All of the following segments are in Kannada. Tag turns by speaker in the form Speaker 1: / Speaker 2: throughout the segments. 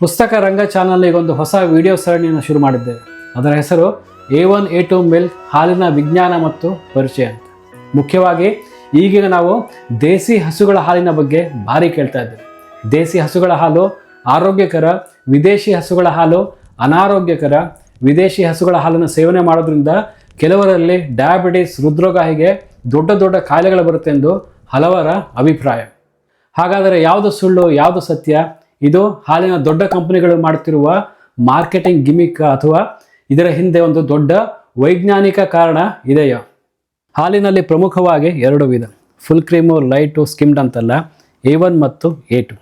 Speaker 1: ಪುಸ್ತಕ ರಂಗ ಚಾನಲ್ ಒಂದು ಹೊಸ ವಿಡಿಯೋ ಸರಣಿಯನ್ನು ಶುರು ಮಾಡಿದ್ದೇವೆ. ಅದರ ಹೆಸರು A one, A two milk ಹಾಲಿನ ವಿಜ್ಞಾನ ಮತ್ತು ಪರಿಚಯ ಅಂತ. ಮುಖ್ಯವಾಗಿ ಈಗೀಗ ನಾವು ದೇಸಿ ಹಸುಗಳ ಹಾಲಿನ ಬಗ್ಗೆ ಭಾರಿ ಕೇಳ್ತಾ ಇದ್ದೇವೆ. ದೇಸಿ ಹಸುಗಳ ಹಾಲು ಆರೋಗ್ಯಕರ, ವಿದೇಶಿ ಹಸುಗಳ ಹಾಲು ಅನಾರೋಗ್ಯಕರ, ವಿದೇಶಿ ಹಸುಗಳ ಹಾಲನ್ನು ಸೇವನೆ ಮಾಡೋದ್ರಿಂದ ಕೆಲವರಲ್ಲಿ ಡಯಾಬಿಟಿಸ್, ಹೃದ್ರೋಗ ಹೀಗೆ ದೊಡ್ಡ ದೊಡ್ಡ ಕಾಯಿಲೆಗಳು ಬರುತ್ತೆ ಎಂದು ಹಲವರ ಅಭಿಪ್ರಾಯ. ಹಾಗಾದರೆ ಯಾವುದು ಸುಳ್ಳು, ಯಾವುದು ಸತ್ಯ? ಇದು ಹಾಲಿನ ದೊಡ್ಡ ಕಂಪನಿಗಳು ಮಾಡುತ್ತಿರುವ ಮಾರ್ಕೆಟಿಂಗ್ ಗಿಮಿಕ್ ಅಥವಾ ಇದರ ಹಿಂದೆ ಒಂದು ದೊಡ್ಡ ವೈಜ್ಞಾನಿಕ ಕಾರಣ ಇದೆಯೋ? ಹಾಲಿನಲ್ಲಿ ಪ್ರಮುಖವಾಗಿ ಎರಡು ವಿಧ. ಫುಲ್ ಕ್ರೀಮು ಲೈಟು ಸ್ಕಿಮ್ಡ್ ಅಂತಲ್ಲ. ಎ ಒನ್ ಮತ್ತು ಎ ಟು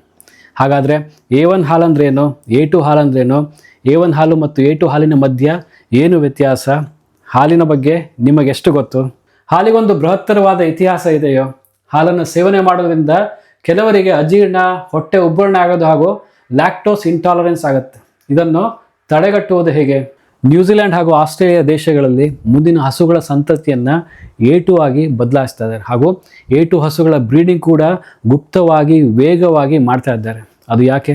Speaker 1: ಹಾಗಾದರೆ ಎ ಒನ್ ಹಾಲಂದ್ರೇನು? ಎ ಟು ಹಾಲಂದ್ರೇನು? ಎ ಒನ್ ಹಾಲು ಮತ್ತು ಎ ಟು ಹಾಲಿನ ಮಧ್ಯ ಏನು ವ್ಯತ್ಯಾಸ? ಹಾಲಿನ ಬಗ್ಗೆ ನಿಮಗೆಷ್ಟು ಗೊತ್ತು? ಹಾಲಿಗೊಂದು ಬೃಹತ್ತರವಾದ ಇತಿಹಾಸ ಇದೆಯೋ? ಹಾಲನ್ನು ಸೇವನೆ ಮಾಡೋದ್ರಿಂದ ಕೆಲವರಿಗೆ ಅಜೀರ್ಣ, ಹೊಟ್ಟೆ ಉಬ್ಬರಣೆ ಆಗೋದು ಹಾಗೂ ಲ್ಯಾಕ್ಟೋಸ್ ಇಂಟಾಲರೆನ್ಸ್ ಆಗುತ್ತೆ. ಇದನ್ನು ತಡೆಗಟ್ಟುವುದು ಹೇಗೆ? ನ್ಯೂಜಿಲೆಂಡ್ ಹಾಗೂ ಆಸ್ಟ್ರೇಲಿಯಾ ದೇಶಗಳಲ್ಲಿ ಮುಂದಿನ ಹಸುಗಳ ಸಂತತಿಯನ್ನು ಏಟು ಆಗಿ ಬದಲಾಯಿಸ್ತಾ ಇದ್ದಾರೆ. ಹಾಗೂ ಎ ಟು ಹಸುಗಳ ಬ್ರೀಡಿಂಗ್ ಕೂಡ ಗುಪ್ತವಾಗಿ, ವೇಗವಾಗಿ ಮಾಡ್ತಾ ಇದ್ದಾರೆ. ಅದು ಯಾಕೆ?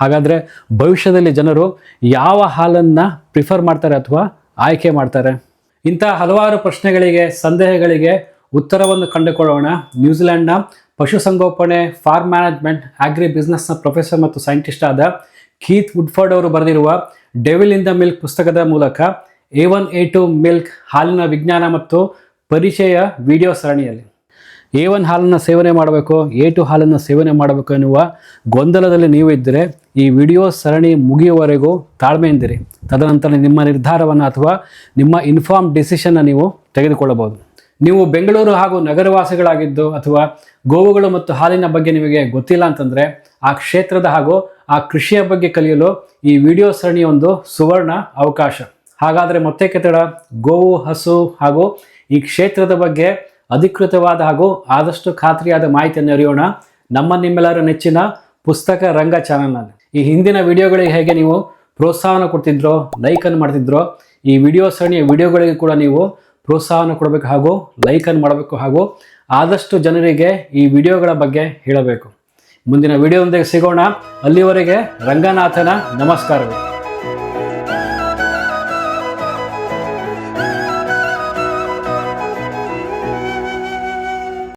Speaker 1: ಹಾಗಾದರೆ ಭವಿಷ್ಯದಲ್ಲಿ ಜನರು ಯಾವ ಹಾಲನ್ನು ಪ್ರಿಫರ್ ಮಾಡ್ತಾರೆ ಅಥವಾ ಆಯ್ಕೆ ಮಾಡ್ತಾರೆ? ಇಂಥ ಹಲವಾರು ಪ್ರಶ್ನೆಗಳಿಗೆ, ಸಂದೇಹಗಳಿಗೆ ಉತ್ತರವನ್ನು ಕಂಡುಕೊಳ್ಳೋಣ. ನ್ಯೂಜಿಲೆಂಡ್ನ ಪಶುಸಂಗೋಪನೆ ಫಾರ್ಮ್ ಮ್ಯಾನೇಜ್ಮೆಂಟ್ ಆಗ್ರಿ ಬಿಸ್ನೆಸ್ನ ಪ್ರೊಫೆಸರ್ ಮತ್ತು ಸೈಂಟಿಸ್ಟ್ ಆದ ಕೀತ್ ವುಡ್ಫರ್ಡ್ ಅವರು ಬರೆದಿರುವ ಡೆವಿಲ್ ಇನ್ ದ ಮಿಲ್ಕ್ ಪುಸ್ತಕದ ಮೂಲಕ A one A two milk ಹಾಲಿನ ವಿಜ್ಞಾನ ಮತ್ತು ಪರಿಚಯ ವಿಡಿಯೋ ಸರಣಿಯಲ್ಲಿ. ಎ ಒನ್ ಹಾಲನ್ನು ಸೇವನೆ ಮಾಡಬೇಕು ಎ ಟು ಹಾಲನ್ನು ಸೇವನೆ ಮಾಡಬೇಕು ಎನ್ನುವ ಗೊಂದಲದಲ್ಲಿ ನೀವು ಇದ್ದರೆ ಈ ವಿಡಿಯೋ ಸರಣಿ ಮುಗಿಯುವವರೆಗೂ ತಾಳ್ಮೆಯಿಂದಿರಿ ತದನಂತರ ನಿಮ್ಮ ನಿರ್ಧಾರವನ್ನು ಅಥವಾ ನಿಮ್ಮ ಇನ್ಫಾರ್ಮ್ ಡಿಸಿಷನ್ನ ನೀವು ತೆಗೆದುಕೊಳ್ಳಬಹುದು. ನೀವು ಬೆಂಗಳೂರು ಹಾಗೂ ನಗರವಾಸಿಗಳಾಗಿದ್ದು ಅಥವಾ ಗೋವುಗಳು ಮತ್ತು ಹಾಲಿನ ಬಗ್ಗೆ ನಿಮಗೆ ಗೊತ್ತಿಲ್ಲ ಅಂತಂದರೆ ಆ ಕ್ಷೇತ್ರದ ಹಾಗೂ ಆ ಕೃಷಿಯ ಬಗ್ಗೆ ಕಲಿಯಲು ಈ ವಿಡಿಯೋ ಸರಣಿ ಒಂದು ಸುವರ್ಣ ಅವಕಾಶ. ಹಾಗಾದರೆ ಮತ್ತೆ ಕೆತ್ತಡ ಗೋವು, ಹಸು ಹಾಗೂ ಈ ಕ್ಷೇತ್ರದ ಬಗ್ಗೆ ಅಧಿಕೃತವಾದ ಹಾಗೂ ಆದಷ್ಟು ಖಾತ್ರಿಯಾದ ಮಾಹಿತಿಯನ್ನು ಅರಿಯೋಣ. ನಮ್ಮ ನಿಮ್ಮೆಲ್ಲರ ನೆಚ್ಚಿನ ಪುಸ್ತಕ ರಂಗ ಚಾನಲ್ನಲ್ಲಿ. ಈ ಹಿಂದಿನ ವಿಡಿಯೋಗಳಿಗೆ ಹೇಗೆ ನೀವು ಪ್ರೋತ್ಸಾಹನ ಕೊಡ್ತಿದ್ರೋ, ಲೈಕನ್ನು ಮಾಡ್ತಿದ್ರೋ, ಈ ವಿಡಿಯೋ ಸರಣಿಯ ವಿಡಿಯೋಗಳಿಗೆ ಕೂಡ ನೀವು ಪ್ರೋತ್ಸಾಹನ ಕೊಡಬೇಕು ಹಾಗೂ ಲೈಕನ್ನು ಮಾಡಬೇಕು ಹಾಗೂ ಆದಷ್ಟು ಜನರಿಗೆ ಈ ವಿಡಿಯೋಗಳ ಬಗ್ಗೆ ಹೇಳಬೇಕು. ಮುಂದಿನ ವಿಡಿಯೋದೊಂದಿಗೆ ಸಿಗೋಣ. ಅಲ್ಲಿವರೆಗೆ ರಂಗನಾಥನ ನಮಸ್ಕಾರಗಳು.